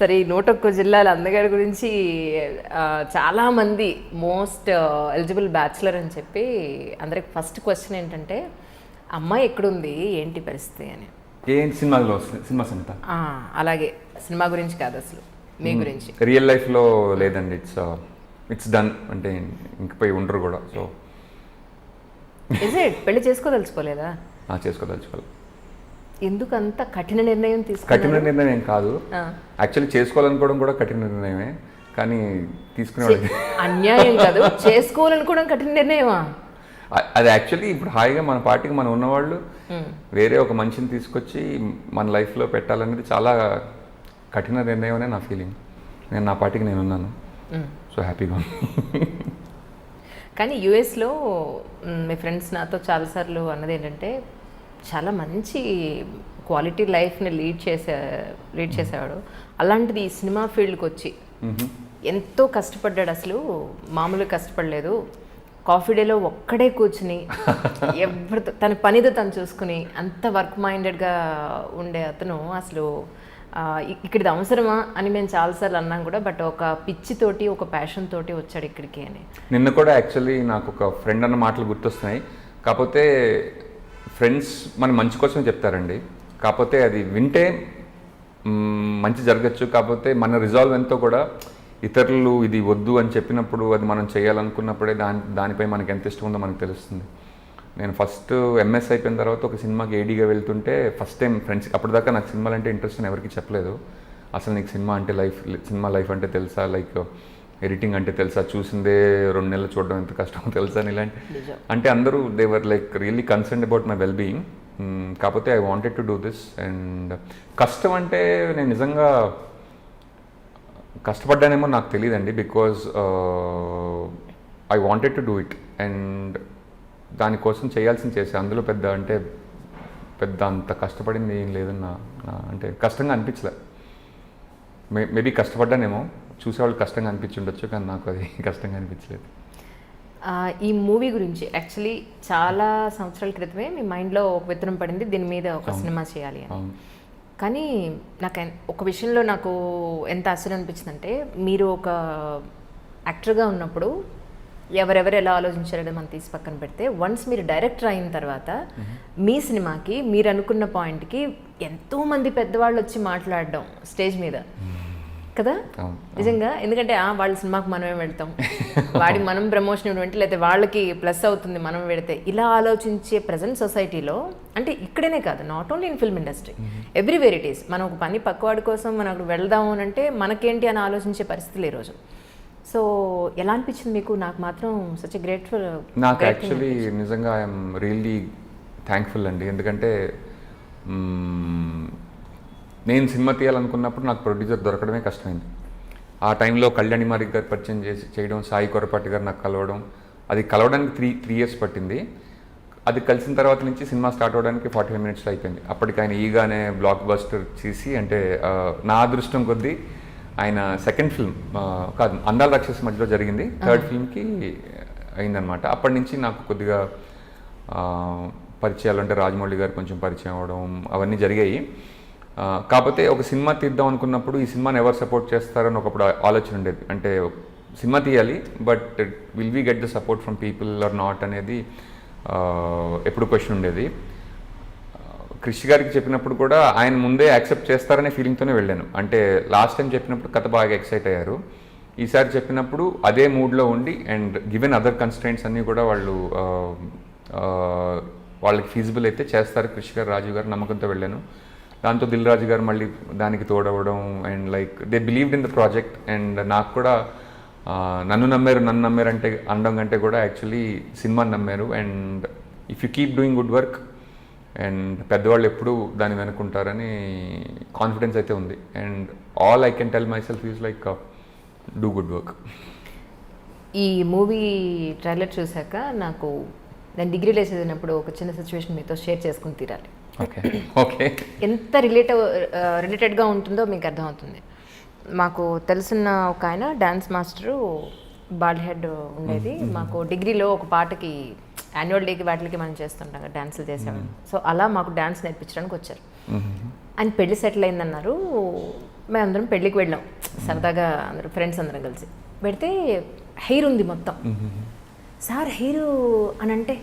సరే ఈ నూట ఒక్క జిల్లాల అందగాడి గురించి ఆ, చాలా మంది మోస్ట్ ఎలిజిబుల్ బ్యాచులర్ అని చెప్పి అందరికి ఫస్ట్ క్వశ్చన్ ఏంటంటే అమ్మాయి ఎక్కడుంది ఏంటి పరిస్థితి అని. ఏం సినిమాలో అంతా ఆ, అలాగే. సినిమా గురించి కాదు అసలు. మీ గురించి. రియల్ లైఫ్లో లేదండి. It's it's done. అంటే ఇంకపై ఉండరు కూడా. సో ఇట్ పెళ్ళి చేసుకోదలుచుకోలేదా? చేసుకోదలుచుకోవాలి. ఎందుకు అంత కఠిన నిర్ణయం కఠిన తీసుకున్నారు నిర్ణయం ఏం కాదు. యాక్చువల్లీ చేసుకోవాలనుకోవడం కూడా కఠిన నిర్ణయమే. కానీ తీసుకునేవాడికి అన్యాయం కాదు. చేసుకోవాలనుకోవడం కఠిన నిర్ణయమా? అది యాక్చువల్లీ ఇప్పుడు హాయిగా మన పార్టీకి మనం ఉన్నవాళ్ళు. వేరే ఒక మనిషిని తీసుకొచ్చి మన లైఫ్లో పెట్టాలనేది చాలా కఠిన నిర్ణయం అనే నా ఫీలింగ్ నేను నా పార్టీకి నేను ఉన్నాను. సో హ్యాపీగా కానీ యుఎస్లో మీ ఫ్రెండ్స్ నాతో చాలాసార్లు అన్నది ఏంటంటే చాలా మంచి క్వాలిటీ లైఫ్ని లీడ్ చేసే లీడ్ చేసేవాడు. అలాంటిది ఈ సినిమా ఫీల్డ్కి వచ్చి ఎంతో కష్టపడ్డాడు అసలు. మామూలుగా కష్టపడలేదు. కాఫీ డేలో ఒక్కడే కూర్చుని ఎవరితో తన పనితో తను చూసుకుని అంత వర్క్ మైండెడ్గా ఉండే అతను అసలు ఇక్కడిది అవసరమా అని మేము చాలాసార్లు అన్నాం కూడా బట్ ఒక పిచ్చితోటి ఒక ప్యాషన్ తోటి వచ్చాడు ఇక్కడికి అని. నిన్న కూడా యాక్చువల్లీ నాకు ఒక ఫ్రెండ్ అన్న మాటలు గుర్తొస్తున్నాయి. కాకపోతే ఫ్రెండ్స్ మన మంచి కోసం చెప్తారండి. కాకపోతే అది వింటే మంచి జరగచ్చు. కాకపోతే మన రిజాల్వ్ ఎంతో కూడా ఇతరులు ఇది వద్దు అని చెప్పినప్పుడు అది మనం చేయాలనుకున్నప్పుడే దాని దానిపై మనకి ఎంత ఇష్టం ఉందో మనకు తెలుస్తుంది. నేను ఫస్ట్ ఎంఎస్ అయిపోయిన తర్వాత ఒక సినిమాకి ఏడీగా వెళ్తుంటే ఫస్ట్ టైం ఫ్రెండ్స్ అప్పటిదాకా నాకు సినిమాలు అంటే ఇంట్రెస్ట్ అని ఎవరికి చెప్పలేదు. అసలు నీకు సినిమా అంటే లైఫ్ సినిమా లైఫ్ అంటే తెలుసా? లైక్ ఎడిటింగ్ అంటే తెలుసా? చూసిందే రెండు నెలలు చూడడం ఎంత కష్టమో తెలుసా అని ఇలాంటి. అంటే అందరూ they were like really concern about my well being కాకపోతే I wanted to do this and కష్టం అంటే నేను నిజంగా కష్టపడ్డానేమో నాకు తెలియదండి because I wanted to do it and దానికోసం చేయాల్సింది చేసే. అందులో పెద్ద అంటే పెద్ద అంత కష్టపడింది ఏం లేదని నా నా- అంటే కష్టంగా అనిపించలే. మే మేబీ కష్టపడ్డానేమో. చూసేవాళ్ళు కష్టంగా అనిపించుండొచ్చు కానీ నాకు అది కష్టంగా అనిపించలేదు. ఈ మూవీ గురించి యాక్చువల్లీ చాలా సంవత్సరాల క్రితమే మీ మైండ్లో ఒక విత్తనం పడింది దీని మీద ఒక సినిమా చేయాలి అని. కానీ నాకు ఒక విషయంలో నాకు ఎంత ఆశ్చర్యం అనిపించిందంటే మీరు ఒక యాక్టర్గా ఉన్నప్పుడు ఎవరెవరు ఎలా ఆలోచించారో మనం తీసి పక్కన పెడితే వన్స్ మీరు డైరెక్టర్ అయిన తర్వాత మీ సినిమాకి మీరు అనుకున్న పాయింట్కి ఎంతో మంది పెద్దవాళ్ళు వచ్చి మాట్లాడడం స్టేజ్ మీద. కదా? నిజంగా? ఎందుకంటే ఆ వాళ్ళ సినిమాకి మనమే వెళ్తాం. వాడి మనం ప్రమోషన్ ఇవ్వండి లేకపోతే వాళ్ళకి ప్లస్ అవుతుంది మనం పెడితే ఇలా ఆలోచించే ప్రజెంట్ సొసైటీలో అంటే ఇక్కడనే కాదు not only in film industry everywhere it is మనం ఒక పని పక్కవాడి కోసం మనం అక్కడ వెళ్దాము అని అంటే మనకేంటి అని ఆలోచించే పరిస్థితులు ఈరోజు సో ఎలా అనిపించింది మీకు? నాకు మాత్రం సచ్ గ్రేట్ఫుల్ నాకు యాక్చువల్లీ నిజంగా ఐఎమ్ రియల్లీ థ్యాంక్ఫుల్ అండి. ఎందుకంటే నేను సినిమా తీయాలనుకున్నప్పుడు నాకు ప్రొడ్యూసర్ దొరకడమే కష్టమైంది. ఆ టైంలో కళ్యాణి మారిక్ గారు పరిచయం చేసి చేయడం సాయి కొరపాటి గారు నాకు కలవడం అది కలవడానికి త్రీ త్రీ ఇయర్స్ పట్టింది. అది కలిసిన తర్వాత నుంచి సినిమా స్టార్ట్ అవ్వడానికి ఫార్టీ ఫైవ్ మినిట్స్లో అయిపోయింది. అప్పటికి ఆయన ఈగానే బ్లాక్ బస్టర్ చేసి అంటే నా అదృష్టం కొద్దీ ఆయన సెకండ్ ఫిల్మ్ కాదు అందాల రాక్షస్ మధ్యలో జరిగింది. థర్డ్ ఫిల్మ్కి అయిందనమాట అప్పటి నుంచి నాకు కొద్దిగా పరిచయాలు అంటే రాజమౌళి గారు కొంచెం పరిచయం అవ్వడం అవన్నీ జరిగాయి. కాకపోతే ఒక సినిమా తీద్దాం అనుకున్నప్పుడు ఈ సినిమాని ఎవరు సపోర్ట్ చేస్తారని ఒకప్పుడు ఆలోచన ఉండేది. అంటే సినిమా తీయాలి but will we get the support from people or not అనేది ఎప్పుడు క్వశ్చన్ ఉండేది. కృషి గారికి చెప్పినప్పుడు కూడా ఆయన ముందే యాక్సెప్ట్ చేస్తారనే ఫీలింగ్తోనే వెళ్ళాను. అంటే లాస్ట్ టైం చెప్పినప్పుడు కథ బాగా ఎక్సైట్ అయ్యారు. ఈసారి చెప్పినప్పుడు అదే మూడ్లో ఉండి అండ్ గివెన్ అదర్ కన్స్టెంట్స్ అన్నీ కూడా వాళ్ళు వాళ్ళకి ఫీజిబుల్ అయితే చేస్తారు. కృషి గారు రాజు గారు నమ్మకంతో వెళ్ళాను. దాంతో దిల్ రాజు గారు మళ్ళీ దానికి తోడవడం and like they believed in the project and నాకు కూడా నన్ను నమ్మారు నన్ను నమ్మారు అంటే అనడం కంటే కూడా యాక్చువల్లీ సినిమాని నమ్మారు and if you keep doing good work and పెద్దవాళ్ళు ఎప్పుడు దాన్ని వెనుకుంటారని కాన్ఫిడెన్స్ అయితే ఉంది. And all I can tell myself is like do good work ఈ మూవీ ట్రైలర్ చూశాక నాకు నేను డిగ్రీలో చదివినప్పుడు ఒక చిన్న సిచ్యువేషన్ మీతో షేర్ చేసుకుని తీరాలి. ఓకే. ఓకే. ఎంత రిలేటివ్ రిలేటెడ్గా ఉంటుందో మీకు అర్థమవుతుంది. మాకు తెలిసిన ఒక ఆయన డ్యాన్స్ మాస్టరు బాల్ హెడ్ ఉండేది. మాకు డిగ్రీలో ఒక పాటకి యాన్యువల్ డేకి వాటికి మనం చేస్తుంటాం కదా డ్యాన్సులు చేసేవాళ్ళం. సో అలా మాకు డ్యాన్స్ నేర్పించడానికి వచ్చారు. ఆయన పెళ్ళి సెటిల్ అయిందన్నారు. మేము అందరం పెళ్ళికి వెళ్ళాం. సరదాగా అందరం ఫ్రెండ్స్ అందరం కలిసి. పెడితే హెయిర్ ఉంది మొత్తం. సార్ హెయిర్ అని అంటే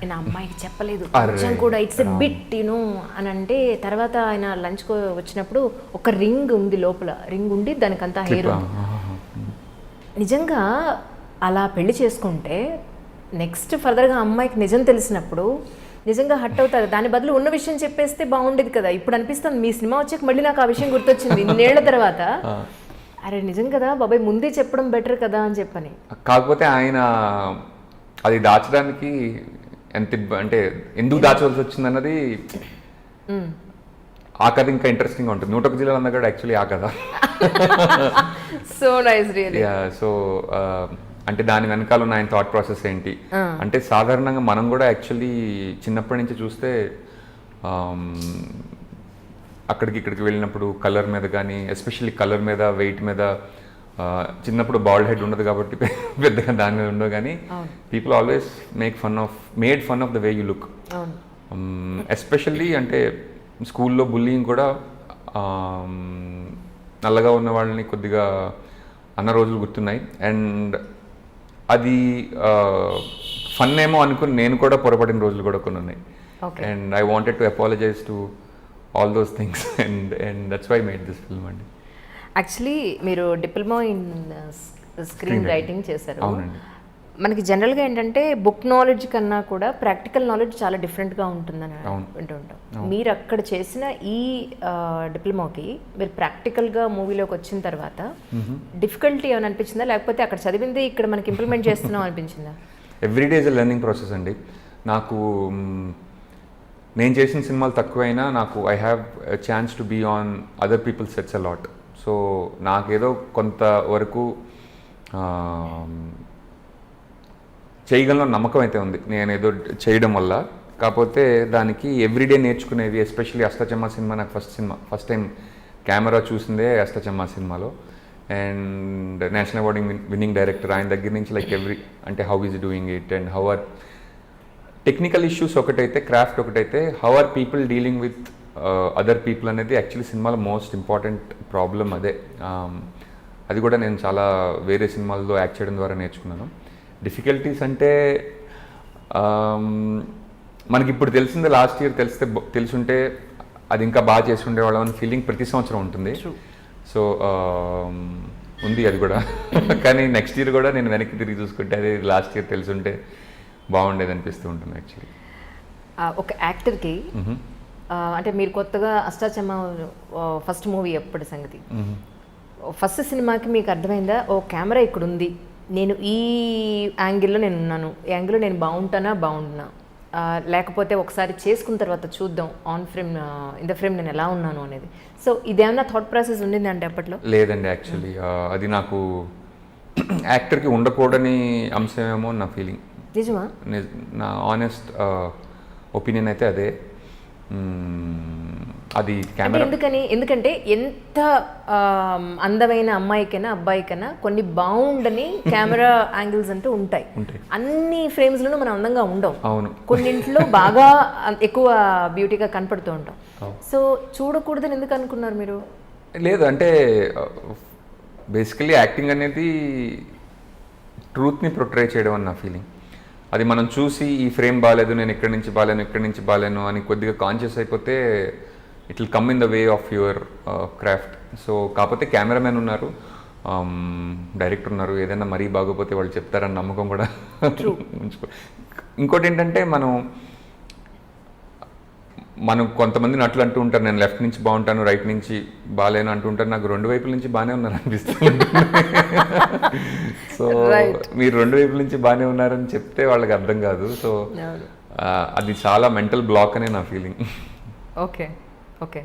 నేను ఆ అమ్మాయికి చెప్పలేదు. కొంచెం కూడా ఇట్స్ ఎ బిట్ యూనో అని అంటే తర్వాత ఆయన లంచ్కి వచ్చినప్పుడు ఒక రింగ్ ఉంది లోపల. రింగ్ ఉండి దానికంతా హెయిర్. నిజంగా అలా పెళ్ళి చేసుకుంటే నెక్స్ట్ ఫర్దర్గా అమ్మాయికి నిజం తెలిసినప్పుడు నిజంగా హట్ అవుతారు. దాని బదులు ఉన్న విషయం చెప్పేస్తే బాగుండేది కదా. ఇప్పుడు అనిపిస్తుంది మీ సినిమా వచ్చాక మళ్ళీ నాకు ఆ విషయం గుర్తొచ్చింది ఇన్నేళ్ళ తర్వాత. అరే నిజం కదా బాబాయ్ ముందే చెప్పడం బెటర్ కదా అని చెప్పని. కాకపోతే ఆయన అది దాచడానికి ఎంత అంటే ఎందుకు దాచవలసి వచ్చింది అన్నది. ఆ కథ ఇంకా ఇంట్రెస్టింగ్ ఉంటుంది. నూట ఒక జిల్లాలో కూడా యాక్చువల్లీ ఆ కథ. సో నైస్ సో అంటే దాని వెనకాల ఉన్న ఆయన థాట్ ప్రాసెస్ ఏంటి? అంటే సాధారణంగా మనం కూడా యాక్చువల్లీ చిన్నప్పటి నుంచి చూస్తే um, అక్కడికి ఇక్కడికి వెళ్ళినప్పుడు కలర్ మీద కానీ ఎస్పెషల్లీ కలర్ మీద వెయిట్ మీద చిన్నప్పుడు బాల్డ్ హెడ్ ఉండదు కాబట్టి పెద్దగా దాని మీద ఉండదు కానీ people always make fun of made fun of the way you look especially అంటే స్కూల్లో బుల్లింగ్ కూడా um, నల్లగా ఉన్న వాళ్ళని కొద్దిగా అన్న రోజులు గుర్తున్నాయి. అండ్ అది ఫన్ ఏమో అనుకుని నేను కూడా పొరపడిన రోజులు కూడా కొన్ని ఉన్నాయి. And I wanted to apologize to all those things and and that's why made this film అండి. యాక్చువల్లీ మీరు డిప్లొమా ఇన్ స్క్రీన్ రైటింగ్ చేశారు. మనకి జనరల్గా ఏంటంటే బుక్ నాలెడ్జ్ కన్నా కూడా ప్రాక్టికల్ నాలెడ్జ్ చాలా డిఫరెంట్గా ఉంటుందని. వింటూ ఉంటాం. మీరు అక్కడ చేసిన ఈ డిప్లొమాకి మీరు ప్రాక్టికల్గా మూవీలోకి వచ్చిన తర్వాత డిఫికల్టీ ఏమైనా అనిపించిందా? లేకపోతే అక్కడ చదివింది ఇక్కడ మనకి ఇంప్లిమెంట్ చేస్తున్నాం అనిపించిందా? Every day is a learning process అండి. నాకు నేను చేసిన సినిమాలు తక్కువైనా నాకు I have chance to be on other people sets a lot so నాకేదో కొంత వరకు చేయగలను నమ్మకం అయితే ఉంది. నేను ఏదో చేయడం వల్ల. కాకపోతే దానికి ఎవ్రీడే నేర్చుకునేది ఎస్పెషల్లీ అష్టచమ్మ సినిమా నాకు first cinema first time camera చూసిందే అష్టచమ్మ సినిమాలో. And national awarding winning director ఆయన దగ్గర నుంచి లైక్ ఎవ్రీ అంటే how is doing it and how are technical issues ఒకటైతే క్రాఫ్ట్ ఒకటైతే how are people dealing with other people అనేది యాక్చువల్లీ సినిమాలో మోస్ట్ ఇంపార్టెంట్ ప్రాబ్లం అదే. Um, అది కూడా నేను చాలా వేరే సినిమాల్లో యాక్ట్ చేయడం ద్వారా నేర్చుకున్నాను. డిఫికల్టీస్ అంటే um, మనకి ఇప్పుడు తెలిసిందే లాస్ట్ ఇయర్ తెలిస్తే తెలుసుంటే అది ఇంకా బాగా చేసి ఉండేవాళ్ళం అని ఫీలింగ్ ప్రతి సంవత్సరం ఉంటుంది. సో ఉంది అది కూడా. కానీ నెక్స్ట్ ఇయర్ కూడా నేను వెనక్కి తిరిగి చూసుకుంటే అదే లాస్ట్ ఇయర్ తెలుసుంటే బాగుండేది అనిపిస్తూ ఉంటుంది యాక్చువల్లీ ఒక యాక్టర్కి అంటే మీరు కొత్తగా అష్టాచమ్మ ఫస్ట్ మూవీ ఎప్పటి సంగతి? ఫస్ట్ సినిమాకి మీకు అర్థమైందా? ఓ కెమెరా ఇక్కడ ఉంది నేను ఈ యాంగిల్లో నేను ఉన్నాను. ఈ యాంగిల్లో నేను బాగుంటానా? బాగుంటున్నా. లేకపోతే ఒకసారి చేసుకున్న తర్వాత చూద్దాం. On frame in the frame నేను ఎలా ఉన్నాను అనేది. సో ఇదేమన్నా థాట్ ప్రాసెస్ ఉండింది అంటే అప్పట్లో? లేదండి యాక్చువల్లీ అది నాకు యాక్టర్కి ఉండకూడని అంశమేమో నా ఫీలింగ్ నిజమా? నా ఆనెస్ట్ ఒపీనియన్ అయితే అదే. అది కెమెరా ఎందుకని? ఎందుకంటే ఎంత అందమైన అమ్మాయికైనా అబ్బాయికైనా కొన్ని బాగుండని కెమెరా యాంగిల్స్ అంటూ ఉంటాయి. అన్ని ఫ్రేమ్స్ లోనూ మనం అందంగా ఉండం. అవును. కొన్నింట్లో బాగా ఎక్కువ బ్యూటీగా కనపడుతూ ఉంటాం. సో చూడకూడదని ఎందుకు అనుకున్నారు మీరు? లేదు అంటే బేసికలీ యాక్టింగ్ అనేది ట్రూత్ని ప్రొట్రే చేయడం అని నా ఫీలింగ్ అది మనం చూసి ఈ ఫ్రేమ్ బాగాలేదు నేను ఇక్కడి నుంచి బాగాలేను ఇక్కడి నుంచి బాగాలేను అని కొద్దిగా కాన్షియస్ అయిపోతే it will come in the way of your craft so కాకపోతే కెమెరామెన్ ఉన్నారు. డైరెక్టర్ ఉన్నారు. ఏదైనా మరీ బాగోపోతే వాళ్ళు చెప్తారని నమ్మకం కూడా ఉంచుకో ఇంకోటి ఏంటంటే మనం మనం కొంతమంది నటులు అంటూ ఉంటారు. నేను లెఫ్ట్ నుంచి బాగుంటాను రైట్ నుంచి బాగాలేను అంటూ ఉంటారు. నాకు రెండు వైపుల నుంచి బాగానే ఉన్నారు అనిపిస్తుంది సో. మీరు రెండు వైపుల నుంచి బాగానే ఉన్నారని చెప్తే వాళ్ళకి అర్థం కాదు. సో అది చాలా మెంటల్ బ్లాక్ అనే నా ఫీలింగ్. ఓకే. ఓకే.